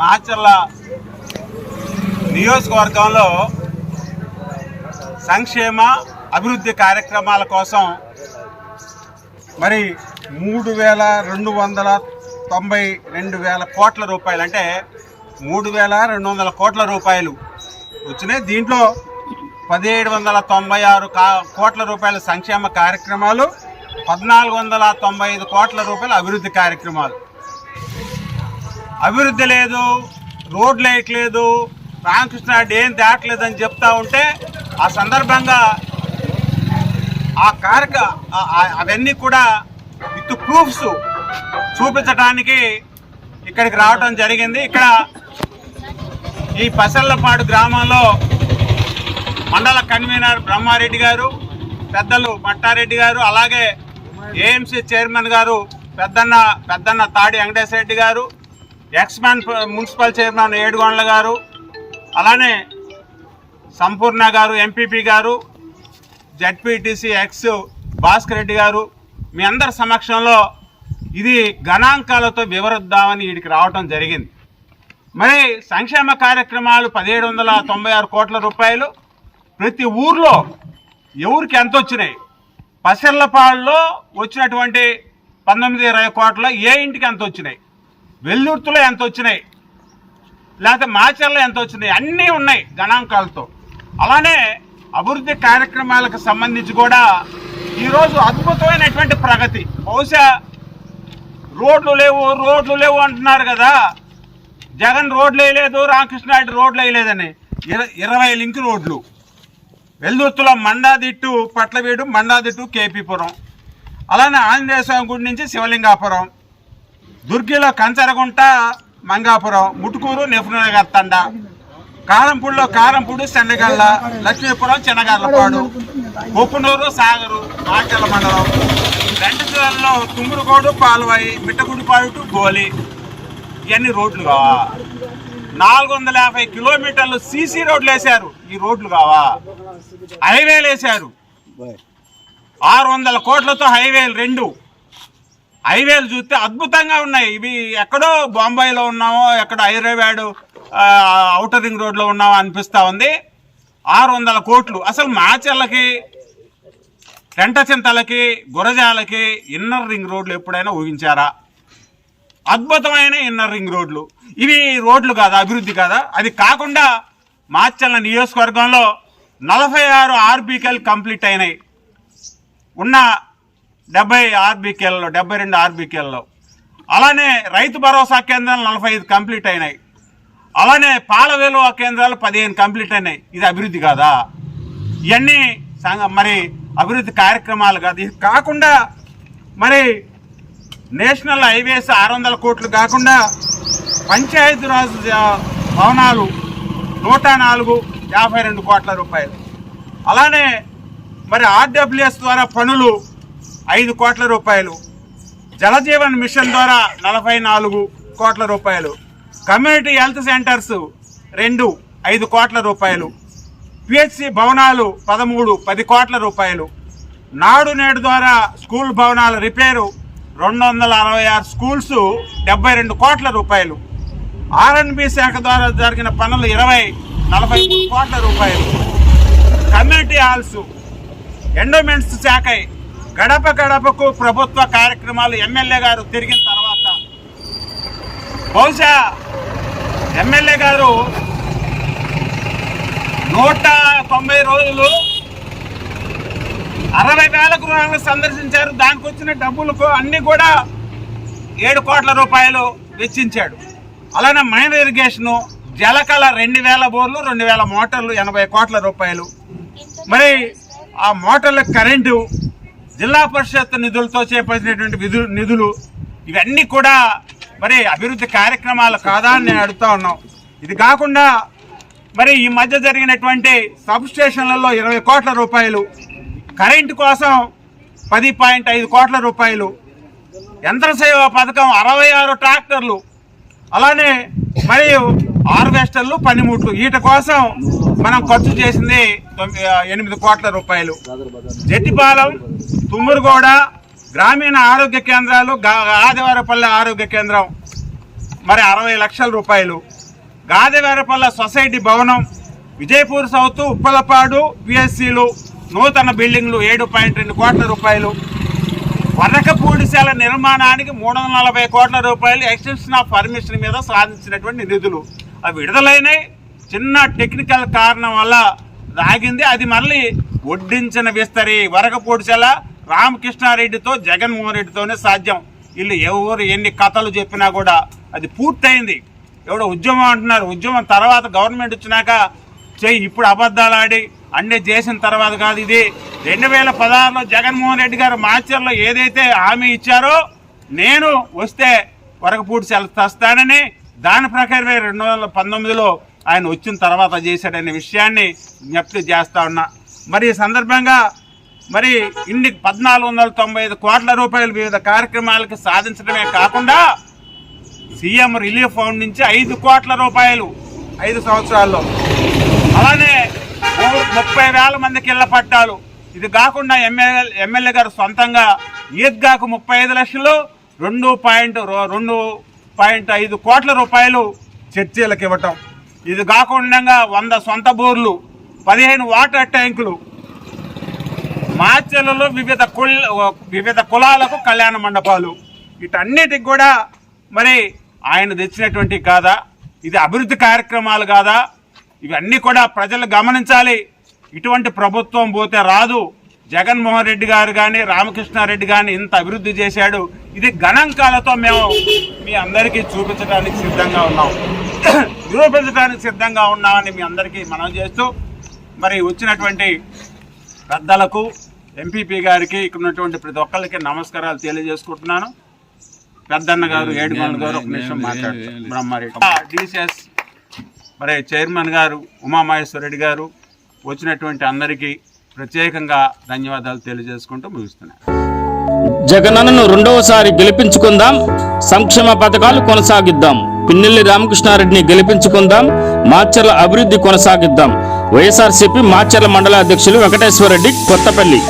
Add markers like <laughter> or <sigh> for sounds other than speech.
మాచర్ల నియోజకవర్గంలో సంక్షేమ అభివృద్ధి కార్యక్రమాల కోసం మరి మూడు వేల రెండు వందల తొంభై రెండు వేల కోట్ల రూపాయలు అంటే మూడు వేల రెండు వందల కోట్ల రూపాయలు వచ్చినాయి. దీంట్లో పదిహేడు వందల తొంభై ఆరు కోట్ల రూపాయల సంక్షేమ కార్యక్రమాలు పద్నాలుగు వందల తొంభై ఐదు కోట్ల రూపాయల అభివృద్ధి కార్యక్రమాలు. అభివృద్ధి లేదు రోడ్ లైట్ లేదు రామకృష్ణ ఏం ఏం అని చెప్తా ఉంటే ఆ సందర్భంగా ఆ కార్యక అవన్నీ కూడా విత్ ప్రూఫ్స్ చూపించడానికి ఇక్కడికి రావడం జరిగింది. ఇక్కడ ఈ పసల్లపాడు గ్రామంలో మండల కన్వీనర్ బ్రహ్మారెడ్డి గారు పెద్దలు మట్టారెడ్డి గారు అలాగే ఏఎంసీ చైర్మన్ గారు పెద్దన్న పెద్దన్న తాడి వెంకటేశ్వర రెడ్డి గారు ఎక్స్మాన్ మున్సిపల్ చైర్మన్ ఏడుగొండల గారు అలానే సంపూర్ణ గారు ఎంపీపీ గారు జడ్పీటీసీ ఎక్స్ భాస్కర్ రెడ్డి గారు మీ అందరి సమక్షంలో ఇది గణాంకాలతో వివరిద్దామని వీడికి రావటం జరిగింది. మరి సంక్షేమ కార్యక్రమాలు పదిహేడు వందల తొంభై ఆరు కోట్ల రూపాయలు. ప్రతి ఊర్లో ఎవరికి ఎంత వచ్చినాయి? పసెర్లపాడులో వచ్చినటువంటి పంతొమ్మిది ఇరవై కోట్ల ఏ ఇంటికి ఎంత వచ్చినాయి? వెల్లుర్తిలో ఎంత వచ్చినాయి? లేకపోతే మాచర్లో ఎంత వచ్చినాయి? అన్నీ ఉన్నాయి గణాంకాలతో. అలానే అభివృద్ధి కార్యక్రమాలకు సంబంధించి కూడా ఈరోజు అద్భుతమైనటువంటి ప్రగతి. బహుశా రోడ్లు లేవు రోడ్లు లేవు అంటున్నారు కదా. జగన్ రోడ్లు వేయలేదు రామకృష్ణారెడ్డి రోడ్లు వేయలేదని. ఇర ఇరవై లింక్ రోడ్లు. వెల్దుర్తులో మండాదిట్టు పట్లవీడు మండాదిట్టు కేపీపురం. అలానే ఆంజనేయ స్వామి గుడి నుంచి శివలింగాపురం. దుర్గిలో కంచరగుంట మంగాపురం ముటుకూరు తండ కారంపూడిలో కారంపూడి సెండగల్ల లక్ష్మీపురం చిన్నగర్లపాడు కొప్పునూరు సాగరు మాచల మండలం రెండులో తుమ్మురుగోడు పాల్వాయి మిట్టగుడిపాడు టు గోలి ఇవన్నీ రోడ్లు కావా? నాలుగు వందల యాభై కిలోమీటర్లు సీసీ రోడ్లు వేశారు. ఈ రోడ్లు కావా? హైవేలు వేశారు. ఆరు వందల కోట్లతో హైవేలు రెండు. హైవేలు చూస్తే అద్భుతంగా ఉన్నాయి. ఇవి ఎక్కడో బొంబాయిలో ఉన్నామో ఎక్కడో హైదరాబాద్ ఆ, ఔటర్ రింగ్ రోడ్లో ఉన్నామో అనిపిస్తూ ఉంది. ఆరు వందల కోట్లు. అసలు మాచర్లకి టెంటచింతలకి గురజాలకి ఇన్నర్ రింగ్ రోడ్లు ఎప్పుడైనా ఊహించారా? అద్భుతమైన ఇన్నర్ రింగ్ రోడ్లు. ఇవి రోడ్లు కాదా? అభివృద్ధి కాదా? అది కాకుండా మాచర్ల నియోజకవర్గంలో నలభై ఆరు ఆర్బీకేలు కంప్లీట్ అయినాయి. ఉన్న డెబ్బై ఆర్బీకేలలో డెబ్బై రెండు ఆర్బీకేలలో. అలానే రైతు భరోసా కేంద్రాలు నలభై ఐదు కంప్లీట్ అయినాయి. అలానే పాల విలువ కేంద్రాలు పదిహేను కంప్లీట్ అయినాయి. ఇది అభివృద్ధి కాదా? ఇవన్నీ మరి అభివృద్ధి కార్యక్రమాలు కాదు. ఇది కాకుండా మరి నేషనల్ హైవేస్ ఆరు వందల కోట్లు కాకుండా పంచాయతీరాజ్ ఆ, భవనాలు నూట నాలుగు యాభై రెండు కోట్ల రూపాయలు. అలానే మరి ఆర్డబ్ల్యూఎస్ ద్వారా పనులు ఐదు కోట్ల రూపాయలు. జలజీవన్ మిషన్ ద్వారా నలభై నాలుగు కోట్ల రూపాయలు. కమ్యూనిటీ హెల్త్ సెంటర్స్ రెండు ఐదు కోట్ల రూపాయలు. పిహెచ్సి భవనాలు పదమూడు పది కోట్ల రూపాయలు. నాడు నేడు ద్వారా స్కూల్ భవనాల రిపేరు రెండు వందల అరవై ఆరు స్కూల్స్ డెబ్బై రెండు కోట్ల రూపాయలు. ఆర్ఎన్బి శాఖ ద్వారా జరిగిన పనులు ఇరవై నలభై మూడు కోట్ల రూపాయలు. కమ్యూనిటీ హాల్స్ ఎండోమెంట్స్ శాఖ గడప గడపకు ప్రభుత్వ కార్యక్రమాలు ఎమ్మెల్యే గారు తిరిగిన తర్వాత బహుశా ఎమ్మెల్యే గారు నూట తొంభై రోజులు అరవై వేల గృహాలను సందర్శించారు. దానికి వచ్చిన డబ్బులకు అన్నీ కూడా ఏడు కోట్ల రూపాయలు వెచ్చించాడు. అలానే మైన ఇరిగేషను జలకళ రెండు వేల బోర్లు రెండు వేల మోటార్లు ఎనభై కోట్ల రూపాయలు. మరి ఆ మోటార్ల కరెంటు జిల్లా పరిషత్ నిధులతో చేపట్టినటువంటి విధులు నిధులు ఇవన్నీ కూడా మరి అభివృద్ధి కార్యక్రమాలు కాదా అని నేను అడుగుతా ఉన్నాం. ఇది కాకుండా మరి ఈ మధ్య జరిగినటువంటి సబ్ స్టేషన్లలో ఇరవై కోట్ల రూపాయలు కరెంటు కోసం పది పాయింట్ ఐదు కోట్ల రూపాయలు యంత్ర సేవ పథకం అరవై ఆరు ట్రాక్టర్లు అలానే మరియు హార్వెస్టర్లు పనిముట్లు వీటి కోసం మనం ఖర్చు చేసింది తొమ్మిది ఎనిమిది కోట్ల రూపాయలు. జట్టిపాలెం తుమ్మరుగూడ గ్రామీణ ఆరోగ్య కేంద్రాలు గా- ఆదివారపల్లె ఆరోగ్య కేంద్రం మరి అరవై లక్షల రూపాయలు. గాదివారపల్లె సొసైటీ భవనం విజయపూర్ సౌత్ ఉప్పలపాడు పిఎస్సీలు నూతన బిల్డింగ్లు ఏడు పాయింట్ రెండు కోట్ల రూపాయలు. వరకపూడిశాల నిర్మాణానికి మూడు వందల నలభై కోట్ల రూపాయలు ఎక్స్టెన్షన్ ఆఫ్ పర్మిషన్ మీద సాధించినటువంటి నిధులు. అవి విడుదలైనాయి. చిన్న టెక్నికల్ కారణం వల్ల ఆగింది అది మళ్ళీ వడ్డించిన విస్తరి వరకపూడిశాల రామకృష్ణారెడ్డితో జగన్మోహన్ రెడ్డితోనే సాధ్యం. వీళ్ళు ఎవరు ఎన్ని కథలు చెప్పినా కూడా అది పూర్తయింది. ఎవడో ఉద్యమం అంటున్నారు. ఉద్యమం తర్వాత గవర్నమెంట్ వచ్చినాక చెయ్యి ఇప్పుడు అబద్ధాలు ఆడి అన్నీ చేసిన తర్వాత కాదు ఇది. రెండు వేల పదహారులో జగన్మోహన్ రెడ్డి గారు మార్చర్లో ఏదైతే హామీ ఇచ్చారో నేను వస్తే వరకపూడి తెస్తానని దాని ప్రకారమే రెండు వందల పంతొమ్మిదిలో ఆయన వచ్చిన తర్వాత చేశాడనే విషయాన్ని జ్ఞప్తి చేస్తా ఉన్నా. మరి ఈ సందర్భంగా మరి ఇన్ని పద్నాలుగు వందల తొంభై ఐదు కోట్ల రూపాయలు వివిధ కార్యక్రమాలకి సాధించడమే కాకుండా సీఎం రిలీఫ్ ఫండ్ నుంచి ఐదు కోట్ల రూపాయలు ఐదు సంవత్సరాల్లో. అలానే మూడు- ముప్పై వేల మందికి ఇళ్ళ పట్టాలు. ఇది కాకుండా ఎమ్మెల్యే ఎమ్మెల్యే గారు సొంతంగా ఈద్గాకు ముప్పై ఐదు లక్షలు రెండు పాయింట్ రో- రెండు పాయింట్ ఐదు కోట్ల రూపాయలు చర్చీలకు ఇవ్వటం. ఇది కాకుండా వంద సొంత బోర్లు పదిహేను వాటర్ ట్యాంకులు. మార్చెలలో వివిధ కుల్ వివిధ కులాలకు కళ్యాణ మండపాలు. వీటన్నిటికి కూడా మరి ఆయన తెచ్చినటువంటి కాదా ఇది అభివృద్ధి కార్యక్రమాలు కాదా ఇవన్నీ కూడా ప్రజలు గమనించాలి. ఇటువంటి ప్రభుత్వం పోతే రాదు. జగన్మోహన్ రెడ్డి గారు కానీ రామకృష్ణారెడ్డి కానీ ఇంత అభివృద్ధి చేశాడు. ఇది గణాంకాలతో మేము మీ అందరికీ చూపించడానికి సిద్ధంగా ఉన్నాం. <clears throat> నిరూపించడానికి సిద్ధంగా ఉన్నామని మీ అందరికీ మనం చేస్తూ మరి వచ్చినటువంటి పెద్దలకు ఎంపీపీ గారికి ఇక్కడ ఉన్నటువంటి ప్రతి ఒక్కరికి నమస్కారాలు తెలియజేసుకుంటున్నాను. పెద్దన్న గారు ఏడుగొండ గారు ఒక నిమిషం మాట్లాడతారు బ్రహ్మారెడ్డి. డిసిఎస్ మరి చైర్మన్ గారు ఉమామహేశ్వర రెడ్డి గారు వచ్చినటువంటి అందరికీ ప్రత్యేకంగా ధన్యవాదాలు తెలియజేసుకుంటూ ముగిస్తున్నాను. జగనన్నను రెండవసారి గెలిపించుకుందాం. సంక్షేమ పథకాలు కొనసాగిద్దాం. పిన్నెల్లి రామకృష్ణారెడ్డిని గెలిపించుకుందాం. మాచర్ల అభివృద్ధి కొనసాగిద్దాం. వైఎస్ఆర్సీపీ మాచర్ల మండల అధ్యక్షులు వెంకటేశ్వరరెడ్డి కొత్తపల్లి.